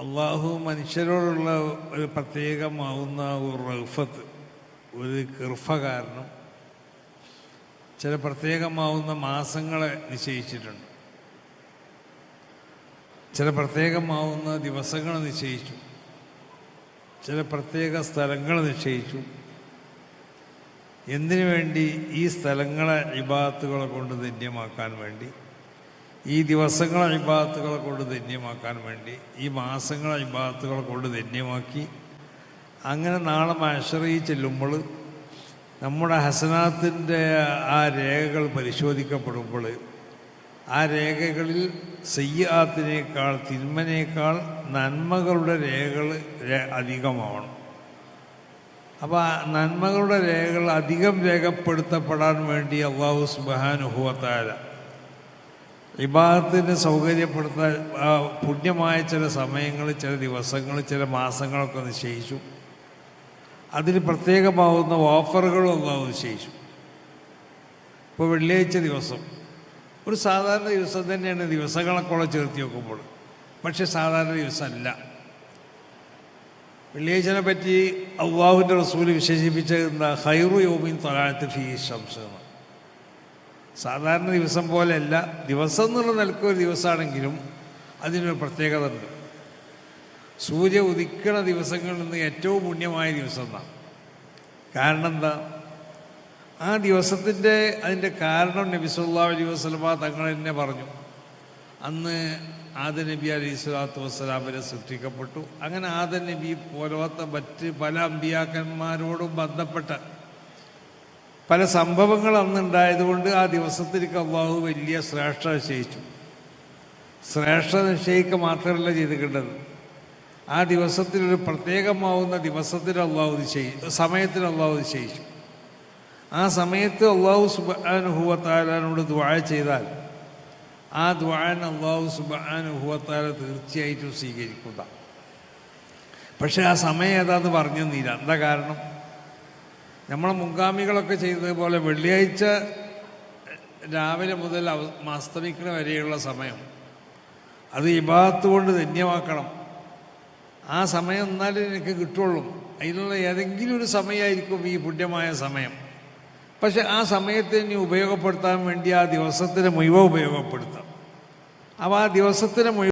അള്ളാഹു മനുഷ്യരോടുള്ള ഒരു പ്രത്യേകമാവുന്ന ഒരു റഫത്ത് ഒരു കൃഫ കാരണം ചില പ്രത്യേകമാവുന്ന മാസങ്ങളെ നിശ്ചയിച്ചിട്ടുണ്ട്. ചില പ്രത്യേകമാവുന്ന ദിവസങ്ങൾ നിശ്ചയിച്ചു. ചില പ്രത്യേക സ്ഥലങ്ങൾ നിശ്ചയിച്ചു. എന്തിനു വേണ്ടി ഈ സ്ഥലങ്ങളെ ഇബാത്തുകളെ കൊണ്ട് ധന്യമാക്കാൻ വേണ്ടി? ഈ ദിവസങ്ങളെ അഭിഭാഗത്തുകളെ കൊണ്ട് ധന്യമാക്കാൻ വേണ്ടി ഈ മാസങ്ങളെ അഭിഭാഗത്തുകളെ കൊണ്ട് ധന്യമാക്കി അങ്ങനെ നാളെ മഷറി ചെല്ലുമ്പോൾ നമ്മുടെ ഹസനാത്തിന്റെ ആ രേഖകൾ പരിശോധിക്കപ്പെടുമ്പോൾ ആ രേഖകളിൽ സയ്യാത്തിനേക്കാൾ തിന്മനേക്കാൾ നന്മകളുടെ രേഖകൾ അധികമാവണം. അപ്പോൾ നന്മകളുടെ രേഖകൾ അധികം രേഖപ്പെടുത്തപ്പെടാൻ വേണ്ടി അള്ളാഹു സുബാനുഭവത്തായ വിഭാഗത്തിന് സൗകര്യപ്പെടുത്താൻ പുണ്യമായ ചില സമയങ്ങൾ ചില ദിവസങ്ങൾ ചില മാസങ്ങളൊക്കെ നിശ്ചയിച്ചു. അതിന് പ്രത്യേകമാവുന്ന ഓഫറുകളും അത് നിശ്ചയിച്ചു. ഇപ്പോൾ വെള്ളിയാഴ്ച ദിവസം. ഒരു സാധാരണ ദിവസം തന്നെയാണ് ദിവസങ്ങളൊക്കെ ചേർത്തി വെക്കുമ്പോൾ. പക്ഷെ സാധാരണ ദിവസമല്ല. വെള്ളിയാഴ്ചനെ പറ്റി അള്ളാഹുവിന്റെ റസൂൽ വിശേഷിപ്പിച്ചിരുന്ന ഹൈറു യോമിൻ തലാഴത്ത് ഫീ ഷംസ് എന്ന്. സാധാരണ ദിവസം പോലെയല്ല. ദിവസം എന്നുള്ള നിലയ്ക്ക് ഒരു ദിവസമാണെങ്കിലും അതിനൊരു പ്രത്യേകത ഉണ്ട് സൂര്യ ഉദിക്കണ ദിവസങ്ങളിൽ നിന്ന് ഏറ്റവും പുണ്യമായ ദിവസം എന്നാണ്. കാരണം എന്താ? ആ ദിവസത്തിന്റെ അതിന്റെ കാരണം നബി സല്ലാ അലൈഹി വസ്ലമ തങ്ങൾ തന്നെ പറഞ്ഞു. അന്ന് ആദ നബി അലൈഹി സ്വലാത്തു വസ്സലാമിനെ സൃഷ്ടിക്കപ്പെട്ടു. അങ്ങനെ ആദ നബി പോലത്തെ മറ്റ് പല അമ്പിയാക്കന്മാരോടും ബന്ധപ്പെട്ട പല സംഭവങ്ങൾ അന്നുണ്ടായതുകൊണ്ട് ആ ദിവസത്തിലേക്ക് അള്ളാഹു വലിയ ശ്രേഷ്ഠ നിശ്ചയിച്ചു. ശ്രേഷ്ഠ നിശ്ചയിക്കുക മാത്രമല്ല ചെയ്തിട്ടുണ്ടത് ആ ദിവസത്തിൽ ഒരു പ്രത്യേകമാവുന്ന ദിവസത്തിൽ അള്ളാഹു നിശ്ചയി സമയത്തിന് അള്ളാഹു നിശ്ചയിച്ചു ആ സമയത്ത് അള്ളാഹു സുബാനുഹുവത്താലാനോട് ദ്വാഴ ചെയ്താൽ ആ ദ്വാഴൻ അള്ളാഹു സുബാനുഹുവത്താല തീർച്ചയായിട്ടും സ്വീകരിക്കുക. പക്ഷേ ആ സമയം ഏതാന്ന് പറഞ്ഞു തന്നില്ല എന്താ കാരണം? നമ്മളെ മുൻഗാമികളൊക്കെ ചെയ്തതുപോലെ വെള്ളിയാഴ്ച രാവിലെ മുതൽ അസ്തമിക്കണ വരെയുള്ള സമയം. അത് ഇബാത്ത് കൊണ്ട് ധന്യമാക്കണം. ആ സമയം എന്നാലും എനിക്ക് കിട്ടുള്ളൂ. അതിനുള്ള ഏതെങ്കിലും ഒരു സമയമായിരിക്കും ഈ പുണ്യമായ സമയം. പക്ഷെ ആ സമയത്തെ ഇനി ഉപയോഗപ്പെടുത്താൻ വേണ്ടി ആ ദിവസത്തിന് മുഴുവ ഉപയോഗപ്പെടുത്താം. അപ്പോൾ ആ ദിവസത്തിന് മുഴുവൻ